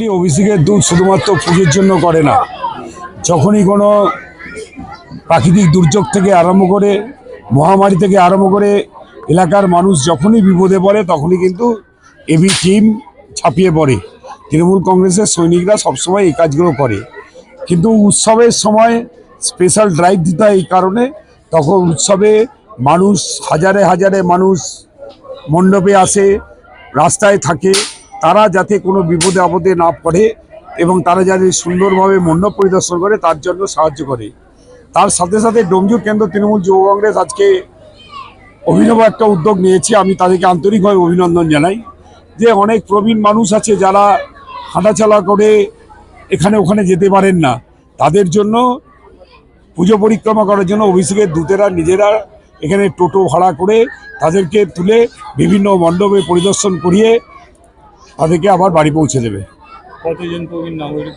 বলি অভিষেকের দুধ শুধুমাত্র পুজোর জন্য করে না। যখনই কোনো প্রাকৃতিক দুর্যোগ থেকে আরম্ভ করে, মহামারী থেকে আরম্ভ করে এলাকার মানুষ যখনই বিপদে পড়ে, তখনই কিন্তু এবি টিম ছাপিয়ে পড়ে। তৃণমূল কংগ্রেসের সৈনিকরা সবসময় এই কাজগুলো করে। কিন্তু উৎসবের সময় স্পেশাল ড্রাইভ দিতে হয় এই কারণে, তখন উৎসবে মানুষ, হাজারে হাজারে মানুষ মণ্ডপে আসে, রাস্তায় থাকে। তারা যাতে কোনো বিপদে আপদে না পড়ে এবং তারা যাতে সুন্দরভাবে মণ্ডপ পরিদর্শন করে, তার জন্য সাহায্য করে। তার সাথে সাথে ডোমজুর কেন্দ্র তৃণমূল যুব কংগ্রেস আজকে অভিনব একটা উদ্যোগ নিয়েছে। আমি তাদেরকে আন্তরিকভাবে অভিনন্দন জানাই যে অনেক প্রবীণ মানুষ আছে যারা হাঁটাচলা করে এখানে ওখানে যেতে পারেন না। তাদের জন্য পুজো পরিক্রমা করার জন্য অভিষেকের দূতেরা নিজেরা এখানে টোটো ভাড়া করে তাদেরকে তুলে বিভিন্ন মণ্ডপে পরিদর্শন করিয়ে তাদেরকে আবার বাড়ি পৌঁছে দেবে। কতজন প্রবীণ নাগরিক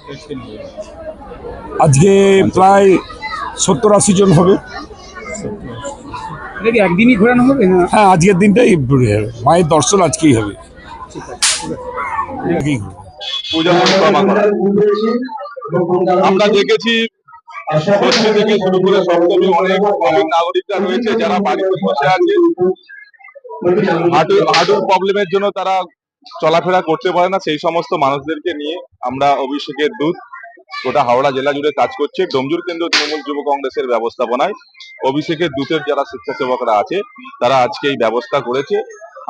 আজকে প্রায় সত্তর আশি জন হবে। একদিনই ঘোরানো হবে হ্যাঁ আজকের দিনটাই মায়ের দর্শন আজকেই হবে। আমরা দেখেছি ষষ্ঠী থেকে শুরু করে সপ্তমী অনেক অনেক নাগরিকরা রয়েছে যারা বাড়িতে বসে আছে। হাঁটু হাঁটুর প্রবলেমের জন্য তারা চলাফেরা করতে পারে না, সেই সমস্ত মানুষদেরকে নিয়ে আমরা অভিষেকের দূত গোটা হাওড়া জেলা জুড়ে কাজ করছে। ডোমজুর কেন্দ্র তৃণমূল যুব কংগ্রেসের ব্যবস্থাপনায় অভিষেকের দূতের যারা স্বেচ্ছাসেবকরা আছে, তারা আজকে এই ব্যবস্থা করেছে।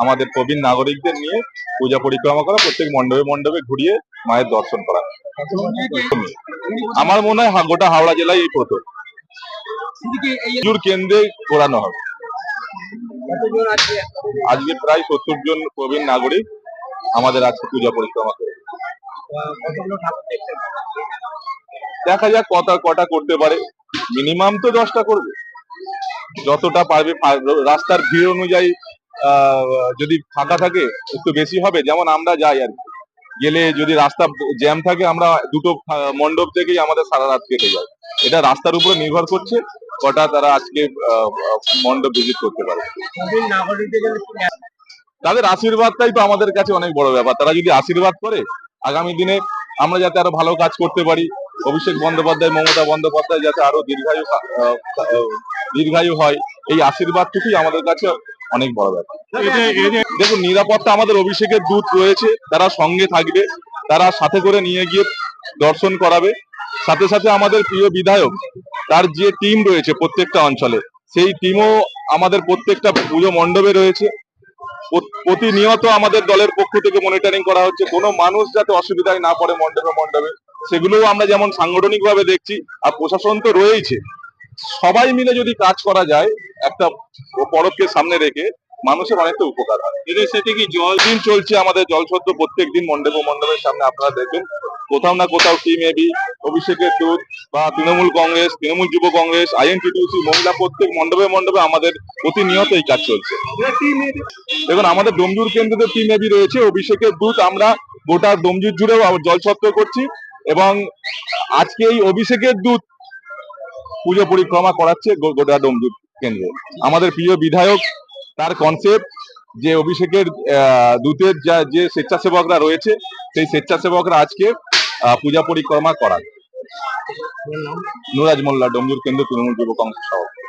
আমাদের প্রবীণ নাগরিকদের নিয়ে পূজা পরিক্রমা করা, প্রত্যেক মণ্ডপে মণ্ডপে ঘুরিয়ে মায়ের দর্শন করা। আমার মনে হয় গোটা হাওড়া জেলায় এই প্রথম। কেন্দ্রে ঘোরানো হবে। আজকে প্রায় সত্তর জন প্রবীণ নাগরিক আমাদের আজকে পূজা পরিক্রমা করে। দেখা যাক কটা কটা করতে পারে। মিনিমাম তো দশটা করবে। যতটা পারবে রাস্তার ভিড় অনুযায়ী যদি ফাঁকা থাকে একটু বেশি হবে। যেমন আমরা যাই আর কি। গেলে যদি রাস্তা জ্যাম থাকে আমরা দুটো মণ্ডপ থেকেই আমাদের সারা রাত কেটে যায়। এটা রাস্তার উপরে নির্ভর করছে কটা তারা আজকে মণ্ডপ ভিজিট করতে পারে। তাদের আশীর্বাদটাই তো আমাদের কাছে অনেক বড় ব্যাপার। তারা যদি আশীর্বাদ করে, আগামী দিনে আমরা যাতে আরও ভালো কাজ করতে পারি, অভিষেক বন্দ্যোপাধ্যায়, মমতা বন্দ্যোপাধ্যায় যাতে আরও দীর্ঘায়ু দীর্ঘায়ু হয়, এই আশীর্বাদটুকুই আমাদের কাছে অনেক বড় ব্যাপার। দেখুন, নিরাপত্তা আমাদের অভিষেকের দূত রয়েছে, তারা সঙ্গে থাকবে, তারা সাথে করে নিয়ে গিয়ে দর্শন করাবে। সাথে সাথে আমাদের প্রিয় বিধায়ক, তার যে টিম রয়েছে প্রত্যেকটা অঞ্চলে, সেই টিমও আমাদের প্রত্যেকটা পুজো মণ্ডপে রয়েছে। প্রতিনিয়ত আমাদের দলের পক্ষ থেকে মনিটরিং করা হচ্ছে। কোনো মানুষ যাতে অসুবিধায় না পড়ে মণ্ডপে মণ্ডপে সেগুলোও আমরা যেমন সাংগঠনিক ভাবে দেখছি আর প্রশাসন তো রয়েইছে। সবাই মিলে যদি কাজ করা যায় একটা পরবকে সামনে রেখে মানুষের অনেকটা উপকার হয়। যদি সেটি কি জল দিন চলছে আমাদের জলছত্র প্রত্যেক দিন মণ্ডপ মণ্ডপের সামনে আপনারা দেখবেন। কোথাও না কোথাও টিম এবি অভিষেকের দূত বা তৃণমূল কংগ্রেস, তৃণমূল যুব কংগ্রেস আইএনটিটিউসি মহিলা প্রত্যেক মণ্ডপে মণ্ডপে আমাদের প্রতিনিয়ত এই কাজ চলছে। দেখুন, আমাদের ডোমজুর কেন্দ্রে টিম এবি রয়েছে, অভিষেকের দূত আমরা গোটা ডোমজুর জুড়েও জলছত্র করছি এবং আজকে এই অভিষেকের দূত পুজো পরিক্রমা করাচ্ছে গোটা ডোমজুর কেন্দ্রে। আমাদের প্রিয় বিধায়ক, তার কনসেপ্ট যে অভিষেকের দূতের যা, যে স্বেচ্ছাসেবকরা রয়েছে, সেই স্বেচ্ছাসেবকরা আজকে পূজা পরিক্রমা করান। নুরাজ মোল্লা ডোমজুর কেন্দ্র তৃণমূল যুব কংগ্রেস সভাপতি।